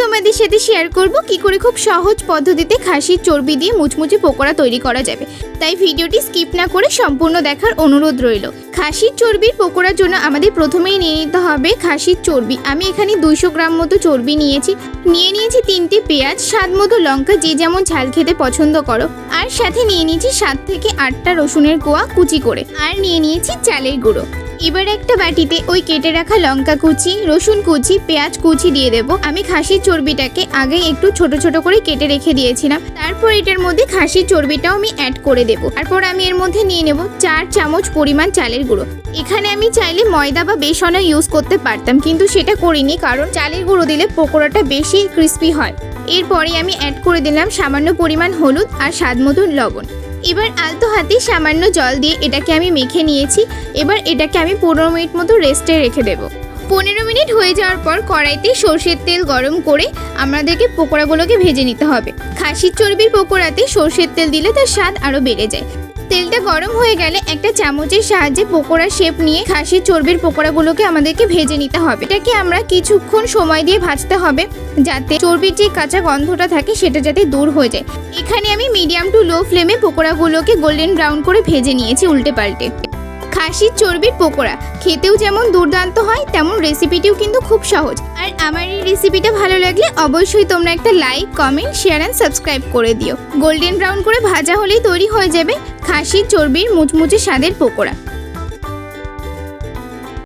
তোমাদের সাথে শেয়ার করব কি করে খুব সহজ পদ্ধতিতে খাসির চর্বি দিয়ে মুচমুচে পকোড়া তৈরি করা যাবে। তাই ভিডিওটি স্কিপ না করে সম্পূর্ণ দেখার অনুরোধ রইল। খাসির চর্বির পকোড়ার জন্য আমাদের প্রথমেই নিয়ে নিতে হবে খাসির চর্বি। আমি এখানে দুইশো গ্রাম মতো চর্বি নিয়েছি। নিয়ে নিয়েছি তিনটে পেঁয়াজ, স্বাদ মতো লঙ্কা, যে যেমন ঝাল খেতে পছন্দ করো। আর সাথে নিয়ে নিয়েছি সাত থেকে আটটা রসুনের কোয়া কুচি করে। আর নিয়ে নিয়েছি চালের গুঁড়ো। এবার একটা বাটিতে ওই কেটে রাখা লঙ্কা কুচি, রসুন কুচি, পেঁয়াজ কুচি দিয়ে দেবো। আমি খাসির চর্বিটাকে আগে একটু ছোট ছোট করে কেটে রেখে দিয়েছিলাম। তারপর এটার মধ্যে খাসির চর্বিটাও আমি অ্যাড করে দেবো। তারপর আমি এর মধ্যে নিয়ে নেব চার চামচ পরিমাণ চালের গুঁড়ো। এখানে আমি চাইলে ময়দা বা বেসনও ইউজ করতে পারতাম, কিন্তু সেটা করিনি কারণ চালের গুঁড়ো দিলে পকোড়াটা বেশি ক্রিস্পি হয়। এরপরে আমি অ্যাড করে দিলাম সামান্য পরিমাণ হলুদ আর স্বাদ লবণ। এবার আলতো হাতে সামান্য জল দিয়ে এটাকে আমি মেখে নিয়েছি। এবার এটাকে আমি পনেরো মিনিট মতো রেস্টে রেখে দেবো। পনেরো মিনিট হয়ে যাওয়ার পর কড়াইতে সর্ষের তেল গরম করে আমাদেরকে পকোড়াগুলোকে ভেজে নিতে হবে। খাসির চর্বির পকোড়াতে সর্ষের তেল দিলে তার স্বাদ আরও বেড়ে যায়। তেলটা গরম হয়ে গেলে একটা চামচের সাহায্যে পকোড়া শেপ নিয়ে খাসির চর্বির পকোড়াগুলোকে আমাদেরকে ভেজে নিতে হবে। এটাকে আমরা কিছুক্ষণ সময় দিয়ে ভাজতে হবে যাতে চর্বির যে কাঁচা গন্ধটা থাকে সেটা যাতে দূর হয়ে যায়। এখানে আমি মিডিয়াম টু লো ফ্লেমে পকোড়াগুলোকে গোল্ডেন ব্রাউন করে ভেজে নিয়েছি উল্টে পাল্টে। খাসির চর্বির পকোড়া খেতেও যেমন দুর্দান্ত হয়, তেমন রেসিপিটিও কিন্তু খুব সহজ। আর আমার এই রেসিপিটা ভালো লাগলে অবশ্যই তোমরা একটা like comment share and subscribe করে দিও। গোল্ডেন ব্রাউন করে ভাজা হলেই তৈরি হয়ে যাবে। খাসির চর্বির মুচমুচে স্বাদের পকোড়া।